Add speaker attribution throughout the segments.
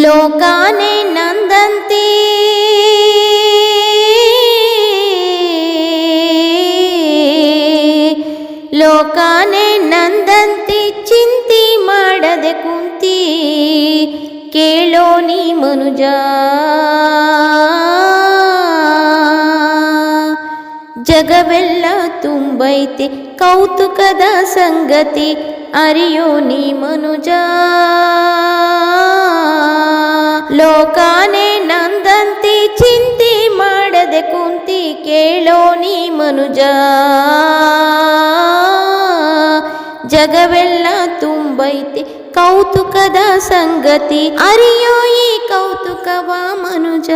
Speaker 1: ಲೋಕಾನೆ ನಂದಂತೆ. ಲೋಕಾನೆ ನಂದಂತೆ ಚಿಂತಿ ಮಾಡದೆ ಕುಂತಿ. ಕೇಳೋ ನೀ ಮನುಜ. ಜಗವೆಲ್ಲ ತುಂಬೈತೆ, ಕೌತುಕದ ಸಂಗತಿ ಅರಿಯೋ ನೀ ಮನುಜ. ಲೋಕಾನೆ ನಂದಂತೆ ಚಿಂತೆ ಮಾಡದೆ ಕುಂತಿ ಕೇಳೋ ನೀ ಮನುಜ. ಜಗವೆಲ್ಲ ತುಂಬೈತೆ, ಕೌತುಕದ ಸಂಗತಿ ಅರಿಯೋ ಈ ಕೌತುಕವ ಮನುಜ.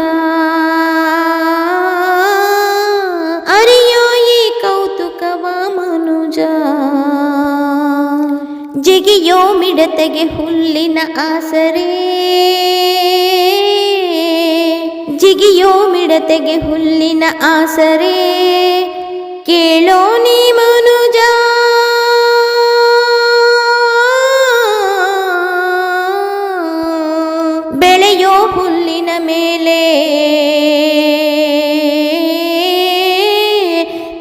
Speaker 1: ಅರಿಯೋ ಈ ಕೌತುಕವ ಮನುಜ. ಜಿಗಿಯೋ ಮಿಡತೆಗೆ ಹುಲ್ಲಿನ ಆಸರೆ. ಜಿಗಿಯೋ ಮಿಡತೆಗೆ ಹುಲ್ಲಿನ ಆಸರೆ. ಕೇಳೋ ನೀ ಮನುಜ. ಬೆಳೆಯೋ ಹುಲ್ಲಿನ ಮೇಲೆ.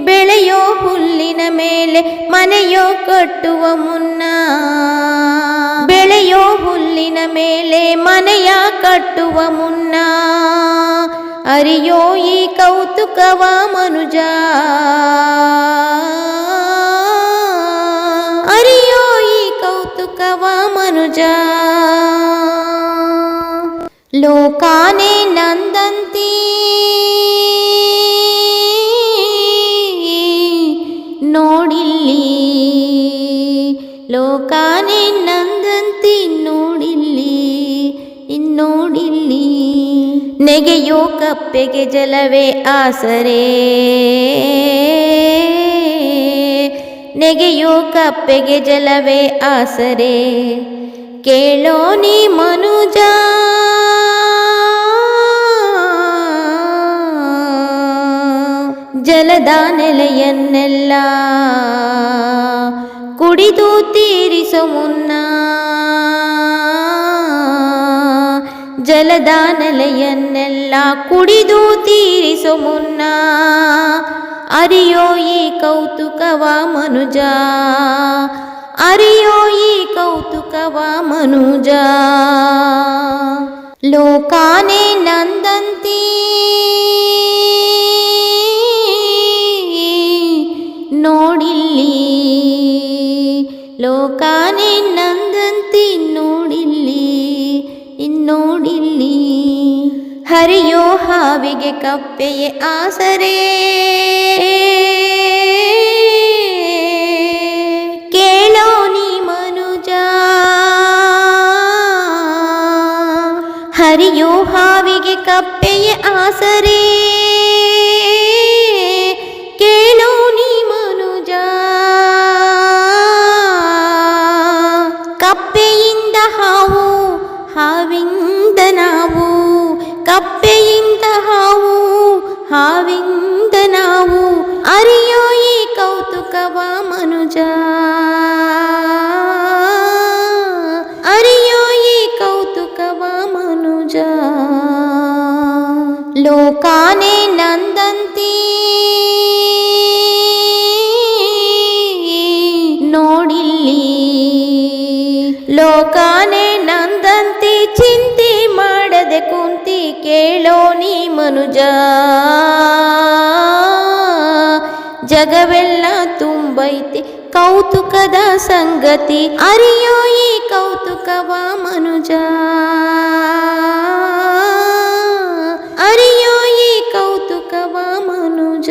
Speaker 1: ಬೆಳೆಯೋ ಹುಲ್ಲಿನ ಮೇಲೆ ಮನೆಯೋ ಕಟ್ಟುವ ಮುನ್ನ. ಬೆಳೆಯೋ ಹುಲ್ಲಿನ ಮೇಲೆ ಮನೆಯ ಕಟ್ಟುವ ಮುನ್ನ. ಅರಿಯೋ ಈ ಕೌತುಕವ ಮನುಜ ಅರಿಯೋ ಈ ಕೌತುಕವ ಮನುಜ ಲೋಕಾನೆ ನಂದಂತಿ ನೆಗೆಯೋ ಕಪ್ಪೆಗೆ ಜಲವೇ ಆಸರೆ? ನೆಗೆಯೋ ಕಪ್ಪೆಗೆ ಜಲವೇ ಆಸರೆ? ಕೇಳೋ ನೀ ಮನುಜ. ಜಲದ ನೆಲೆಯನ್ನೆಲ್ಲ ಕುಡಿದು ತೀರಿಸೋ ಮುನ್ನ. ಜಲದ ನೆಲೆಯನ್ನೆಲ್ಲ ಕುಡಿದು ತೀರಿಸೋ ಮುನ್ನ ಅರಿಯೋ ಈ ಕೌತುಕವ ಮನುಜ. ಅರಿಯೋ ಈ ಕೌತುಕವ ಮನುಜ. ಲೋಕಾನೆ ನಂದಂತಿ ನೋಡಿಲ್ಲಿ. ಲೋಕಾನೆ ನಂದಂತಿ ನೋಡಿಲ್ಲಿ. ಇನ್ನೋಡಿಲ್ಲಿ ಹರಿಯೋ ಹಾವಿಗೆ ಕಪ್ಪೆಯೇ ಆಸರೆ. ಕೇಳೋ ನೀ ಮನುಜ. ಹರಿಯೋ ಹಾವಿಗೆ ಕಪ್ಪೆಯೇ ಆಸರೆ. ಹಾವಿಂದ ನಾವು ಕಪ್ಪೆಯಿಂದ ಹಾವು ಹಾವಿಂದ ನಾವು ಅರಿಯೋ ಈ ಕೌತುಕವ ಮನುಜ ಅರಿಯೋ ಈ ಕೌತುಕವ ಮನುಜ ಲೋಕಾನೆ ನಂದಂತಿ ಹೇಳೋ ನೀ ಮನುಜ. ಜಗವೆಲ್ಲ ತುಂಬೈತೆ, ಕೌತುಕದ ಸಂಗತಿ ಅರಿಯೋ ಈ ಕೌತುಕವ ಮನುಜ. ಅರಿಯೋ ಈ ಕೌತುಕವ ಮನುಜ.